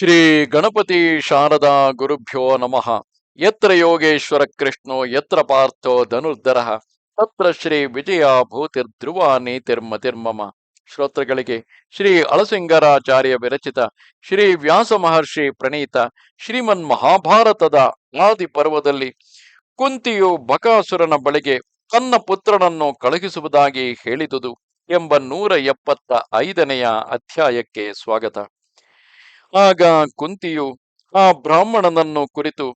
ಶ್ರೀ ಗಣಪತಿ ಶಾರದಾ ಗುರುಭ್ಯೋ ನಮಃ. ಯತ್ರ ಯೋಗೇಶ್ವರ ಕೃಷ್ಣೋ, ಯತ್ರ ಪಾರ್ಥೋ ಧನುರ್ಧರ. ತತ್ರ ಶ್ರೀ ವಿಜಯ ಭೂತಿರ್ಧ್ರುವ ನೀತಿರ್ಮತಿರ್ಮಮ ಶ್ರೋತೃಗಳಿಗೆ ಶ್ರೀ ಅಳಸಿಂಗರಾಚಾರ್ಯ ವಿರಚಿತ ಶ್ರೀ ವ್ಯಾಸ ಮಹರ್ಷಿ ಪ್ರಣೀತ ಶ್ರೀಮನ್ ಮಹಾಭಾರತದ ಆದಿ ಪರ್ವದಲ್ಲಿ ಕುಂತಿಯು ಬಕಾಸುರನ ಬಳಿಗೆ ತನ್ನ ಪುತ್ರನನ್ನು ಕಳುಹಿಸುವುದಾಗಿ ಹೇಳಿದುದು ಎಂಬ ನೂರ ಎಪ್ಪತ್ತ ಐದನೆಯ ಅಧ್ಯಾಯಕ್ಕೆ ಸ್ವಾಗತ. ಆಗ ಕುಂತಿಯು ಆ ಬ್ರಾಹ್ಮಣನನ್ನು ಕುರಿತು,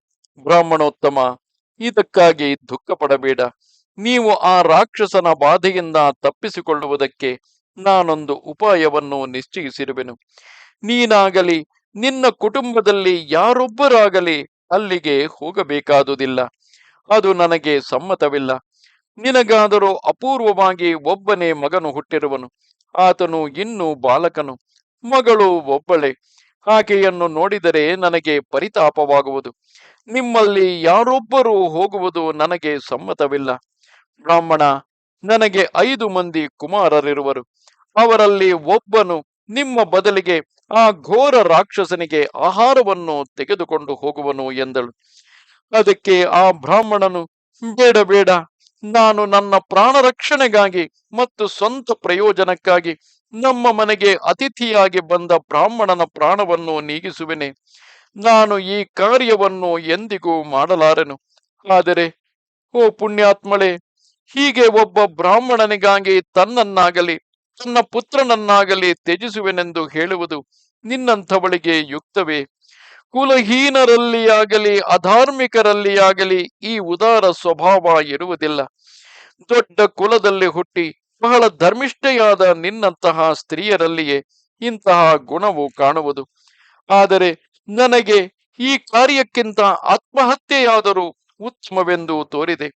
ಬ್ರಾಹ್ಮಣೋತ್ತಮ, ಇದಕ್ಕಾಗಿ ದುಃಖ ಪಡಬೇಡ ನೀವು ಆ ರಾಕ್ಷಸನ ಬಾಧೆಯಿಂದ ತಪ್ಪಿಸಿಕೊಳ್ಳುವುದಕ್ಕೆ ನಾನೊಂದು ಉಪಾಯವನ್ನು ನಿಶ್ಚಯಿಸಿರುವೆನು. ನೀನಾಗಲಿ, ನಿನ್ನ ಕುಟುಂಬದಲ್ಲಿ ಯಾರೊಬ್ಬರಾಗಲಿ ಅಲ್ಲಿಗೆ ಹೋಗಬೇಕಾದುದಿಲ್ಲ. ಅದು ನನಗೆ ಸಮ್ಮತವಿಲ್ಲ. ನಿನಗಾದರೂ ಅಪೂರ್ವವಾಗಿ ಒಬ್ಬನೇ ಮಗನು ಹುಟ್ಟಿರುವನು. ಆತನು ಇನ್ನೂ ಬಾಲಕನು. ಮಗಳು ಒಬ್ಬಳೆ. ಆಕೆಯನ್ನು ನೋಡಿದರೆ ನನಗೆ ಪರಿತಾಪವಾಗುವುದು. ನಿಮ್ಮಲ್ಲಿ ಯಾರೊಬ್ಬರೂ ಹೋಗುವುದು ನನಗೆ ಸಮ್ಮತವಿಲ್ಲ. ಬ್ರಾಹ್ಮಣ, ನನಗೆ ಐದು ಮಂದಿ ಕುಮಾರರಿರುವರು. ಅವರಲ್ಲಿ ಒಬ್ಬನು ನಿಮ್ಮ ಬದಲಿಗೆ ಆ ಘೋರ ರಾಕ್ಷಸನಿಗೆ ಆಹಾರವನ್ನು ತೆಗೆದುಕೊಂಡು ಹೋಗುವನು ಎಂದಳು. ಅದಕ್ಕೆ ಆ ಬ್ರಾಹ್ಮಣನು, ಬೇಡ ಬೇಡ, ನಾನು ನನ್ನ ಪ್ರಾಣ ರಕ್ಷಣೆಗಾಗಿ ಮತ್ತು ಸ್ವಂತ ಪ್ರಯೋಜನಕ್ಕಾಗಿ ನಮ್ಮ ಮನೆಗೆ ಅತಿಥಿಯಾಗಿ ಬಂದ ಬ್ರಾಹ್ಮಣನ ಪ್ರಾಣವನ್ನು ನೀಗಿಸುವೆನೆ. ನಾನು ಈ ಕಾರ್ಯವನ್ನು ಎಂದಿಗೂ ಮಾಡಲಾರೆನು. ಆದರೆ, ಓ ಪುಣ್ಯಾತ್ಮಳೆ, ಹೀಗೆ ಒಬ್ಬ ಬ್ರಾಹ್ಮಣನಿಗಾಗಿ ತನ್ನನ್ನಾಗಲಿ, ತನ್ನ ಪುತ್ರನನ್ನಾಗಲಿ ತ್ಯಜಿಸುವೆನೆಂದು ಹೇಳುವುದು ನಿನ್ನಂಥವಳಿಗೆ ಯುಕ್ತವೇ. ಕುಲಹೀನರಲ್ಲಿಯಾಗಲಿ, ಅಧಾರ್ಮಿಕರಲ್ಲಿಯಾಗಲಿ ಈ ಉದಾರ ಸ್ವಭಾವ ಇರುವುದಿಲ್ಲ. ದೊಡ್ಡ ಕುಲದಲ್ಲಿ ಹುಟ್ಟಿ ಬಹಳ ಧರ್ಮಿಷ್ಠೆಯಾದ ನಿನ್ನಂತಹ ಸ್ತ್ರೀಯರಲ್ಲಿಯೇ ಇಂತಹ ಗುಣವು ಕಾಣುವುದು. ಆದರೆ ನನಗೆ ಈ ಕಾರ್ಯಕ್ಕಿಂತ ಆತ್ಮಹತ್ಯೆಯಾದರೂ ಉತ್ತಮವೆಂದು ತೋರಿದೆ.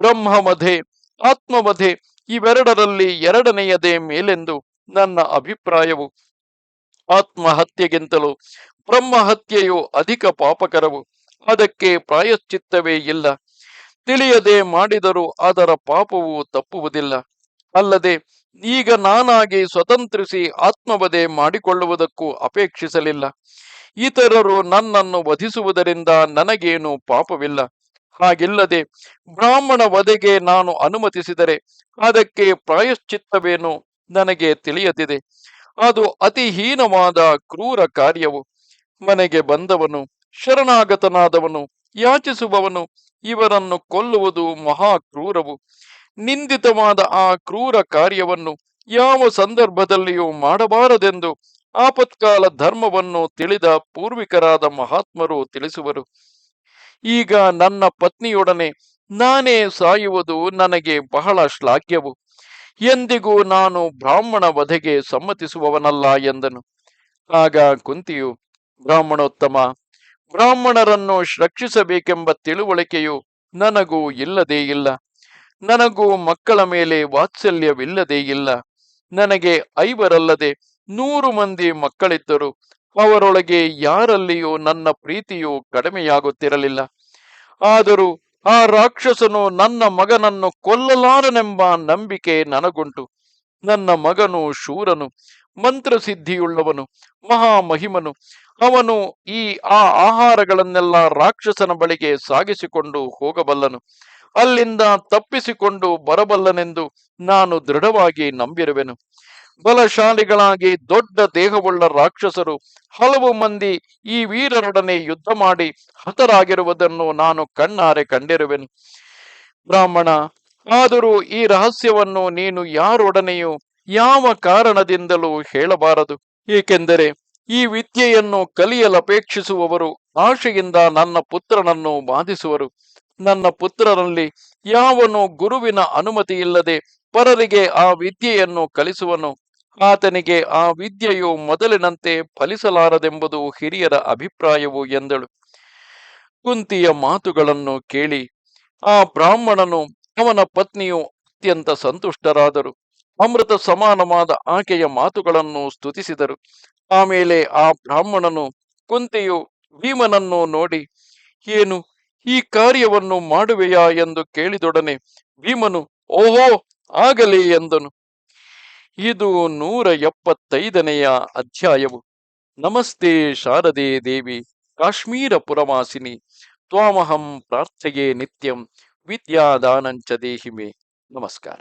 ಬ್ರಹ್ಮವಧೆ ಆತ್ಮವಧೆ ಇವೆರಡರಲ್ಲಿ ಎರಡನೆಯದೇ ಮೇಲೆಂದು ನನ್ನ ಅಭಿಪ್ರಾಯವು. ಆತ್ಮಹತ್ಯೆಗಿಂತಲೂ ಬ್ರಹ್ಮಹತ್ಯೆಯು ಅಧಿಕ ಪಾಪಕರವು. ಅದಕ್ಕೆ ಪ್ರಾಯಶ್ಚಿತ್ತವೇ ಇಲ್ಲ. ತಿಳಿಯದೆ ಮಾಡಿದರೂ ಅದರ ಪಾಪವು ತಪ್ಪುವುದಿಲ್ಲ. ಅಲ್ಲದೆ ಈಗ ನಾನಾಗಿ ಸ್ವತಂತ್ರಿಸಿ ಆತ್ಮವಧೆ ಮಾಡಿಕೊಳ್ಳುವುದಕ್ಕೂ ಅಪೇಕ್ಷಿಸಲಿಲ್ಲ. ಇತರರು ನನ್ನನ್ನು ವಧಿಸುವುದರಿಂದ ನನಗೇನು ಪಾಪವಿಲ್ಲ. ಹಾಗಿಲ್ಲದೆ ಬ್ರಾಹ್ಮಣ ವಧೆಗೆ ನಾನು ಅನುಮತಿಸಿದರೆ ಅದಕ್ಕೆ ಪ್ರಾಯಶ್ಚಿತ್ತವೇನು ನನಗೆ ತಿಳಿಯದಿದೆ. ಅದು ಅತಿ ಹೀನವಾದ ಕ್ರೂರ ಕಾರ್ಯವು. ಮನೆಗೆ ಬಂದವನು, ಶರಣಾಗತನಾದವನು, ಯಾಚಿಸುವವನು ಇವರನ್ನು ಕೊಲ್ಲುವುದು ಮಹಾ ಕ್ರೂರವು. ನಿಂದಿತವಾದ ಆ ಕ್ರೂರ ಕಾರ್ಯವನ್ನು ಯಾವ ಸಂದರ್ಭದಲ್ಲಿಯೂ ಮಾಡಬಾರದೆಂದು ಆಪತ್ಕಾಲ ಧರ್ಮವನ್ನು ತಿಳಿದ ಪೂರ್ವಿಕರಾದ ಮಹಾತ್ಮರು ತಿಳಿಸುವರು. ಈಗ ನನ್ನ ಪತ್ನಿಯೊಡನೆ ನಾನೇ ಸಾಯುವುದು ನನಗೆ ಬಹಳ ಶ್ಲಾಘ್ಯವು. ಎಂದಿಗೂ ನಾನು ಬ್ರಾಹ್ಮಣ ವಧೆಗೆ ಸಮ್ಮತಿಸುವವನಲ್ಲ ಎಂದನು. ಆಗ ಕುಂತಿಯು, ಬ್ರಾಹ್ಮಣೋತ್ತಮ, ಬ್ರಾಹ್ಮಣರನ್ನು ರಕ್ಷಿಸಬೇಕೆಂಬ ತಿಳುವಳಿಕೆಯು ನನಗೂ ಇಲ್ಲದೇ ಇಲ್ಲ. ನನಗೂ ಮಕ್ಕಳ ಮೇಲೆ ವಾತ್ಸಲ್ಯವಿಲ್ಲದೇ ಇಲ್ಲ. ನನಗೆ ಐವರಲ್ಲದೆ ನೂರು ಮಂದಿ ಮಕ್ಕಳಿದ್ದರು. ಅವರೊಳಗೆ ಯಾರಲ್ಲಿಯೂ ನನ್ನ ಪ್ರೀತಿಯು ಕಡಿಮೆಯಾಗುತ್ತಿರಲಿಲ್ಲ. ಆದರೂ ಆ ರಾಕ್ಷಸನು ನನ್ನ ಮಗನನ್ನು ಕೊಲ್ಲಲಾರನೆಂಬ ನಂಬಿಕೆ ನನಗುಂಟು. ನನ್ನ ಮಗನು ಶೂರನು, ಮಂತ್ರಸಿದ್ಧಿಯುಳ್ಳವನು, ಮಹಾಮಹಿಮನು. ಅವನು ಈ ಆ ಆಹಾರಗಳನ್ನೆಲ್ಲ ರಾಕ್ಷಸನ ಬಳಿಗೆ ಸಾಗಿಸಿಕೊಂಡು ಹೋಗಬಲ್ಲನು. ಅಲ್ಲಿಂದ ತಪ್ಪಿಸಿಕೊಂಡು ಬರಬಲ್ಲನೆಂದು ನಾನು ದೃಢವಾಗಿ ನಂಬಿರುವೆನು. ಬಲಶಾಲಿಗಳಾಗಿ ದೊಡ್ಡ ದೇಹವುಳ್ಳ ರಾಕ್ಷಸರು ಹಲವು ಮಂದಿ ಈ ವೀರರೊಡನೆ ಯುದ್ಧ ಮಾಡಿ ಹತರಾಗಿರುವುದನ್ನು ನಾನು ಕಣ್ಣಾರೆ ಕಂಡಿರುವೆನು. ಬ್ರಾಹ್ಮಣ, ಆದರೂ ಈ ರಹಸ್ಯವನ್ನು ನೀನು ಯಾರೊಡನೆಯೂ ಯಾವ ಕಾರಣದಿಂದಲೂ ಹೇಳಬಾರದು. ಏಕೆಂದರೆ ಈ ವಿದ್ಯೆಯನ್ನು ಕಲಿಯಲಪೇಕ್ಷಿಸುವವರು ಆಶೆಯಿಂದ ನನ್ನ ಪುತ್ರನನ್ನು ಬಾಧಿಸುವರು ನನ್ನ ಪುತ್ರರಲ್ಲಿ ಯಾವನು ಗುರುವಿನ ಅನುಮತಿ ಇಲ್ಲದೆ ಪರರಿಗೆ ಆ ವಿದ್ಯೆಯನ್ನು ಕಲಿಸುವನು. ಆತನಿಗೆ ಆ ವಿದ್ಯೆಯು ಮೊದಲಿನಂತೆ ಫಲಿಸಲಾರದೆಂಬುದು ಹಿರಿಯರ ಅಭಿಪ್ರಾಯವು ಎಂದಳು. ಕುಂತಿಯ ಮಾತುಗಳನ್ನು ಕೇಳಿ ಆ ಬ್ರಾಹ್ಮಣನು ಅವನ ಪತ್ನಿಯು ಅತ್ಯಂತ ಸಂತುಷ್ಟರಾದರು. ಅಮೃತ ಸಮಾನವಾದ ಆಕೆಯ ಮಾತುಗಳನ್ನು ಸ್ತುತಿಸಿದರು. ಆಮೇಲೆ ಆ ಬ್ರಾಹ್ಮಣನು ಕುಂತಿಯು ಭೀಮನನ್ನು ನೋಡಿ, ಏನು ಈ ಕಾರ್ಯವನ್ನು ಮಾಡುವೆಯಾ ಎಂದು ಕೇಳಿದೊಡನೆ ಭೀಮನು, ಓಹೋ, ಆಗಲಿ ಎಂದನು. ಇದು ನೂರ ಎಪ್ಪತ್ತೈದನೆಯ ಅಧ್ಯಾಯವು. ನಮಸ್ತೆ ಶಾರದೆ ದೇವಿ, ಕಾಶ್ಮೀರ ಪುರವಾಸಿನಿ, ತ್ವಾಮಹಂ ಪ್ರಾರ್ಥೆಯೇ ನಿತ್ಯಂ, ವಿದ್ಯಾದಾನಂಚ ದೇಹಿಮೆ. ನಮಸ್ಕಾರ.